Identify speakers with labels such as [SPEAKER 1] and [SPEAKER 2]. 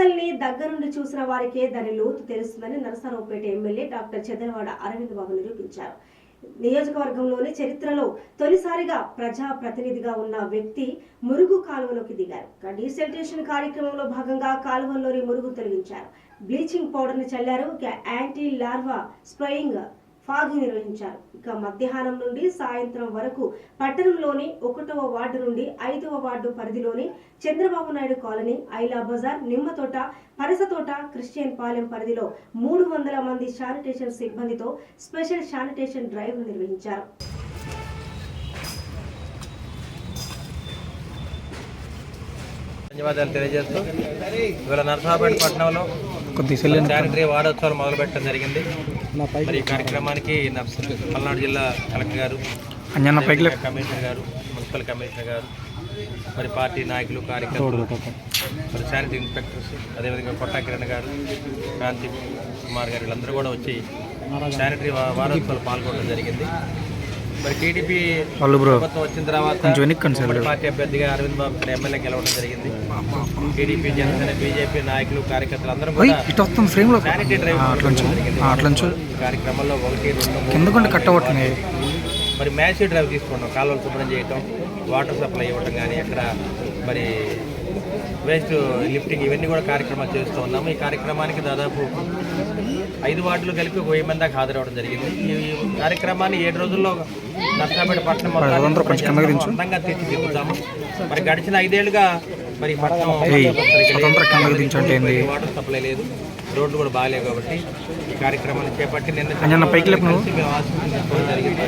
[SPEAKER 1] సమస్యల్ని దగ్గరుండి చూసిన వారికే దాని లోతు తెలుస్తుందని నరసరావుపేట ఎమ్మెల్యే డాక్టర్ చంద్రవాడ అరవింద్ బాబు నిరూపించారు. నియోజకవర్గంలోని చరిత్రలో తొలిసారిగా ప్రజా ప్రతినిధిగా ఉన్న వ్యక్తి మురుగు కాలువలోకి దిగారు. డీసెల్టేషన్ కార్యక్రమంలో భాగంగా కాలువల్లోని మురుగు తొలగించారు. బ్లీచింగ్ పౌడర్ని చల్లారు యాంటీ లార్వా స్ప్రేయింగ్ ఫాగ్ నిర్వహించారు. ఇక మధ్యాహ్నం నుండి సాయంత్రం వరకు పట్టణంలోని ఒకటవ వార్డు నుండి ఐదవ వార్డు పరిధిలోని చంద్రబాబు నాయుడు కాలనీ ఐలా బజార్ నిమ్మతోట పరసతోట క్రిస్టియన్ పాలెం పరిధిలో మూడు వందల మంది శానిటేషన్ సిబ్బందితో స్పెషల్ శానిటేషన్ డ్రైవ్ నిర్వహించారు.
[SPEAKER 2] ధన్యవాదాలు తెలియజేస్తూ ఇవాళ నరసాపేట పట్టణంలో శానిటరీ వారోత్సవాలు మొదలుపెట్టడం జరిగింది. మరి ఈ కార్యక్రమానికి నర్స పల్నాడు జిల్లా కలెక్టర్ గారు
[SPEAKER 3] అంజన్న పైకి
[SPEAKER 2] అదేవిధంగా కమిషనర్ గారు మున్సిపల్ కమిషనర్ గారు మరి పార్టీ నాయకులు కార్యకర్తలు మరి శానిటరీ ఇన్స్పెక్టర్స్ అదేవిధంగా కొట్టా కిరణ్ గారు క్రాంతి కుమార్ గారు వీళ్ళందరూ కూడా వచ్చి శానిటరీ వారోత్సవాలు పాల్గొనడం జరిగింది. మరి టీడీపీ
[SPEAKER 3] వాళ్ళు బ్రో
[SPEAKER 2] వచ్చిన తర్వాత
[SPEAKER 3] కొంచెం వెనక్కి
[SPEAKER 2] పార్టీ అభ్యర్థిగా అరవింద్ బాబు ఇక్కడ ఎమ్మెల్యే గెలవడం జరిగింది. టీడీపీ జనసేన బీజేపీ నాయకులు కార్యకర్తలు అందరూ కూడా శానిటరీ డ్రైవ్
[SPEAKER 3] అట్లంచు
[SPEAKER 2] కార్యక్రమంలో ఒకటి రెండు
[SPEAKER 3] కిందకుండి కట్ అవ్వట్లేదు
[SPEAKER 2] మరి మ్యాచ్ డ్రైవ్ తీసుకున్నాం కాలువలు శుభ్రం చేయటం వాటర్ సప్లై ఇవ్వటం కానీ అక్కడ మరి వేస్ట్ లిఫ్టింగ్ ఇవన్నీ కూడా కార్యక్రమాలు చేస్తూ ఉన్నాము. ఈ కార్యక్రమానికి దాదాపు ఐదు వార్డులు కలిపి ఒక వెయ్యి మంది దాకా హాజరవడం జరిగింది. ఈ కార్యక్రమాన్ని ఏడు రోజుల్లో నర్సాపేట పట్టణం. అందంగా తీర్చిదిద్దుతాము. మరి గడిచిన ఐదేళ్ళుగా మరి పట్టణం? వాటర్ సప్లై లేదు. రోడ్లు కూడా బాగాలేవు కాబట్టి ఈ కార్యక్రమాన్ని చేపట్టి నిన్న మేము తీసుకోవడం జరిగింది.